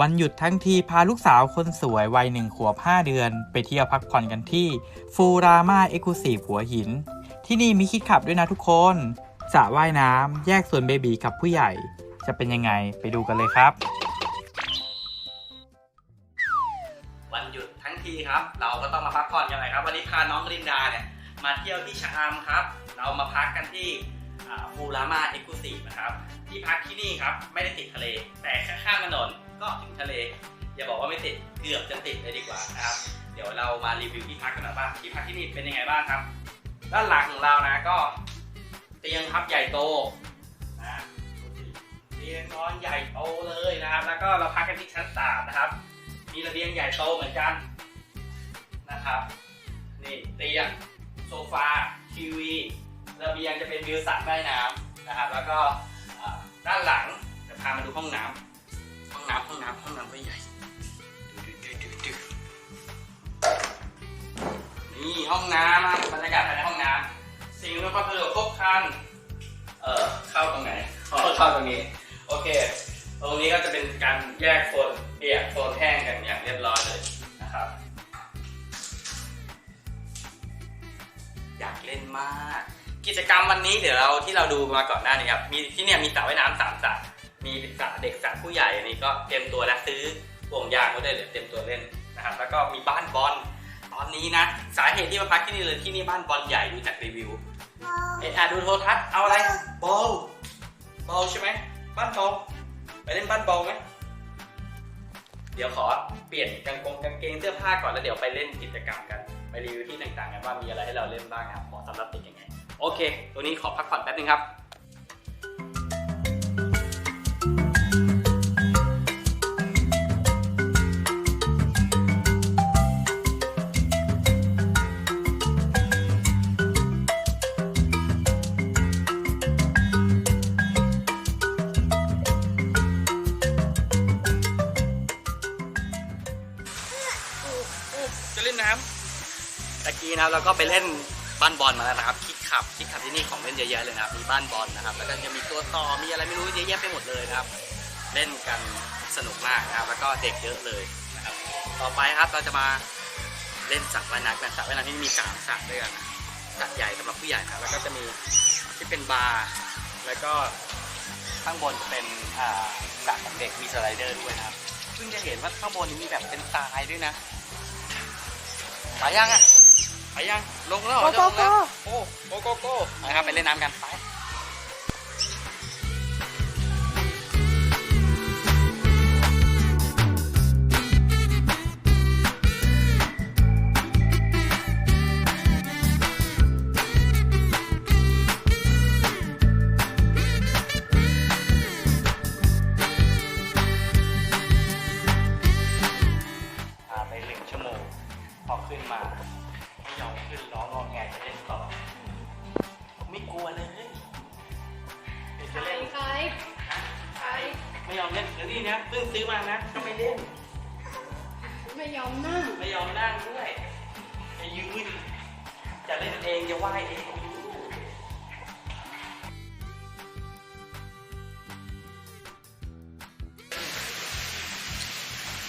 วันหยุดทั้งทีพาลูกสาวคนสวยวัยหนึ่งขวบ 5 เดือน ไปเที่ยวพักผ่อนกันที่ฟูรามาเอ็กซ์คลูซีฟหัวหิน ที่นี่มีคิดขับด้วยนะทุกคนสระว่ายน้ำแยกส่วนเบบีกับผู้ใหญ่ จะเป็นยังไงไปดูกันเลยครับ วันหยุดทั้งทีครับ เราก็ต้องมาพักผ่อนกันหน่อยครับ วันนี้พาน้องลินดาเนี่ยมาเที่ยวที่ชะอำครับ เรามาพักกันที่ฟูรามาเอ็กซ์คลูซีฟนะครับ ที่พักที่นี่ครับไม่ได้ติดทะเล แต่ข้างๆถนน ก็ถึงทะเล อย่าบอกว่าไม่ติดเกือบจะติดเลยดีกว่านะครับ เดี๋ยวเรามารีวิวที่พักกันหน่อยว่าที่พักที่นี่เป็นยังไงบ้างครับ ด้านหลังของเรานะก็ เตียงพับใหญ่โตนะเตียงนอนใหญ่โตเลยนะครับ แล้วก็เราพักกันที่ชั้นสามนะครับ มีระเบียงใหญ่โตเหมือนกันนะครับนี่เตียงโซฟาทีวีระเบียงจะเป็นวิวสระว่ายน้ำนะครับ แล้วก็ด้านหลังจะพามาดูห้องน้ำ น้ำห้องน้ำห้องน้ำก็ใหญ่นี่ห้องน้ำบรรยากาศภายในห้องน้ำสิ่งอำนวยความสะดวกครบครันเอ่อเข้าตรงไหนเข้าตรงนี้ โอเค ตรงนี้ก็จะเป็นการแยกโซนเปียกโซนแห้งกันอย่างเรียบร้อยเลยนะครับ อยากเล่นมาก กิจกรรมวันนี้เดี๋ยวเราที่เราดูมาก่อนหน้านี้ครับมีที่เนี่ยมีสระว่ายน้ำสามสระ มีสระเด็กสระผู้ใหญ่อันนี้ก็เตรียมตัวแล้วซื้อห่วงยางก็ได้เลยเตรียมตัวเล่นนะครับแล้วก็มีบ้านบอลตอนนี้นะ สาเหตุที่มาพักที่นี่เลยที่นี่บ้านบอลใหญ่ดูจากรีวิวเออะดูโทรทัศน์เอาอะไรบอลบอลใช่ไหมบ้านบอลไปเล่นบ้านบอลไหมเดี๋ยวขอเปลี่ยนกางกงกางเกงเสื้อผ้าก่อนแล้วเดี๋ยวไปเล่นกิจกรรมกันไปรีวิวที่ต่างๆกันว่ามีอะไรให้เราเล่นบ้างครับเหมาะสำหรับเด็กยังไงโอเค ตัวนี้ขอพักผ่อนแป๊บนึงครับ จะเล่นน้ำตะกี้นะครับเราก็ไปเล่นบ้านบอลมาแล้วนะครับคิดขับคิดขับที่นี่ของเล่นเยอะแยะเลยนะครับมีบ้านบอลนะครับ แล้วก็จะมีตัวต่อมีอะไรไม่รู้เยอะแยะไปหมดเลยนะครับ เล่นกันสนุกมากนะครับ แล้วก็เด็กเยอะเลยนะครับ ต่อไปครับเราจะมาเล่นสระว่ายน้ำกันสระว่ายน้ำที่นี่มีสามสระด้วยกันสระใหญ่สำหรับผู้ใหญ่นะแล้วก็จะมีที่เป็นบาร์แล้วก็ข้างบนจะเป็นอ่าสระของเด็กมีสไลเดอร์ด้วยนะครับเพิ่งจะเห็นว่าข้างบนนี้มีแบบเป็นทรายด้วยนะ ไปยังอะไปยังลงแล้วเหรอโกโก้จะลงแล้วโอ้โกโก้โก้นะครับไปเล่นน้ำกันไป พอขึ้นมาไม่ยอมขึ้นร้องงอแงจะเล่นต่อไม่กลัวเลยเดี๋ยวจะเล่นใครใครไม่ยอมเล่นเดี๋ยวนี่นะเพิ่งซื้อมานะก็ไม่เล่น ไม่ยอมนั่งไม่ยอมนั่งด้วยจะยืนจะเล่นเองจะไหวเอง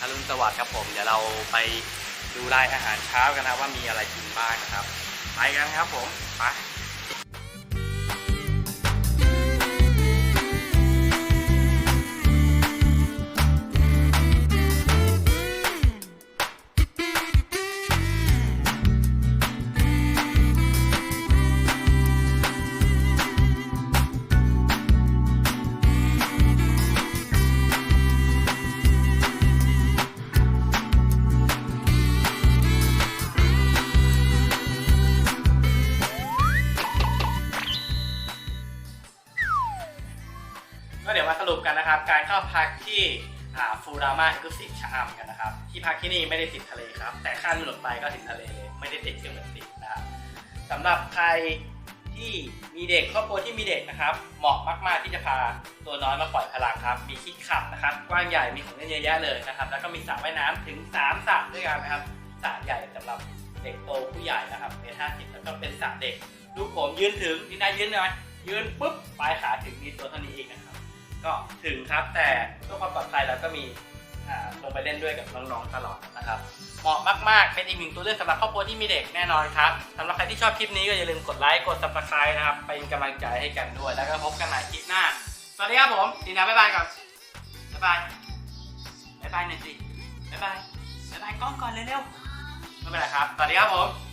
อรุณสวัสดิ์ครับผม เดี๋ยวเราไป ดูรายอาหารเช้ากันนะว่ามีอะไรกินบ้างนะครับ ไปกันครับผม ไป รุปกันนะครับ การเข้าพักที่ฟูรามาเอ็กซ์คลูซีชะอำกันนะครับ ที่พักที่นี่ไม่ได้ติดทะเลครับ แต่ข้ามถนนไปก็ถึงทะเลเลย ไม่ได้ติดก็เหมือนติดนะครับสำหรับใครที่มีเด็กครอบครัวที่มีเด็กนะครับ เหมาะมาก ๆ ที่จะพาตัวน้อยมาปล่อยพลังครับ มีคิดขับนะครับ กว้างใหญ่ มีของเล่นเยอะแยะเลยนะครับ แล้วก็มีสระว่ายน้ำถึง3สระด้วยกันนะครับ สระใหญ่สำหรับเด็กโตผู้ใหญ่นะครับเมตรห้าสิบแล้วก็เป็นสระเด็ก ลูกผมยืนถึงนี่นายยืนหน่อย ยืนปุ๊บ ปลายขาถึงมีตัวเท่านี้เองนะครับ ก็ถึงครับแต่เพื่อความปลอดภัยเราก็มีลงไปเล่นด้วยกับน้องๆตลอดนะครับเหมาะมากๆ เป็นอีกหนึ่งตัวเลือกสำหรับครอบครัวที่มีเด็กแน่นอนครับสำหรับใครที่ชอบคลิปนี้ก็อย่าลืมกดไลค์กด subscribe นะครับเป็นกำลังใจให้กันด้วย แล้วก็พบกันใหม่คลิปหน้า สวัสดีครับผมดีนะบ๊ายบายก่อนบ๊ายบายบ๊ายบายหน่อยสิบ๊ายบายบ๊ายบายกล้องก่อนเร็วๆไม่เป็นไรครับสวัสดีครับผม